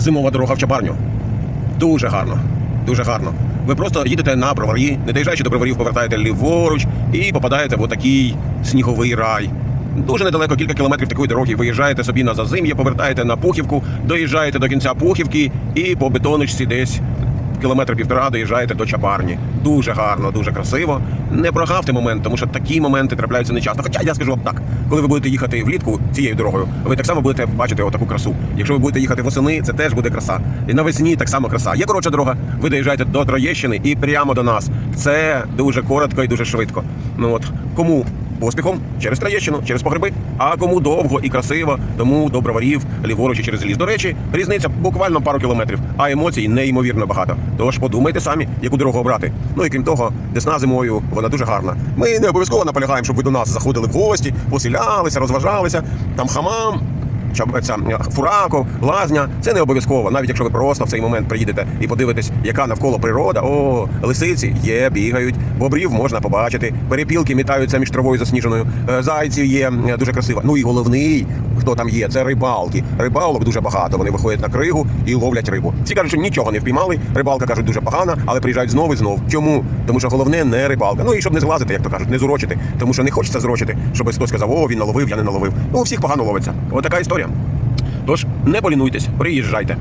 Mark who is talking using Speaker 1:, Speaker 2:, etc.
Speaker 1: зимова дорога в Чабарню. Дуже гарно, дуже гарно. Ви просто їдете на броварі, не доїжджаючи до броварів, повертаєте ліворуч і попадаєте в отакий сніговий рай. Дуже недалеко, кілька кілометрів такої дороги. Виїжджаєте собі на зазим'я, повертаєте на Пухівку, доїжджаєте до кінця Пухівки і по бетоночці десь кілометр півтора доїжджаєте до Чабарні. Дуже гарно, дуже красиво. Не прогавте момент, тому що такі моменти трапляються нечасто. Хоча я скажу вам так, коли ви будете їхати влітку цією дорогою, ви так само будете бачити отаку красу. Якщо ви будете їхати восени, це теж буде краса. І навесні так само краса. Є коротша дорога, ви доїжджаєте до Троєщини і прямо до нас. Це дуже коротко і дуже швидко. Ну от кому поспіхом через Троєщину, через погреби, а кому довго і красиво, тому до броварів, ліворуч і через ліс. До речі, різниця буквально пару кілометрів, а емоцій неймовірно багато. Тож подумайте самі, яку дорогу обрати. Ну і крім того, десна зимою вона дуже гарна. Ми не обов'язково наполягаємо, щоб ви до нас заходили в гості, поселялися, розважалися. Там хамам. Ця, е, Фурако, лазня, це не обов'язково. Навіть якщо ви просто в цей момент приїдете і подивитесь, яка навколо природа. О, лисиці є, бігають, бобрів можна побачити, перепілки мітаються між травою засніженою, е, зайці є е, дуже красиво. Ну і головний, хто там є, це рибалки. Рибалок дуже багато. Вони виходять на кригу і ловлять рибу. Всі кажуть, що нічого не впіймали. Рибалка кажуть дуже погана, але приїжджають знову і знов. Чому? Тому що головне не рибалка. Ну і щоб не злазити, як то кажуть, не зурочити. Тому що не хочеться зурочити, щоб хтось сказав, о, він наловив, я не наловив. Ну у всіх погано ловиться. Отака історія. Тож не полінуйтесь, приїжджайте.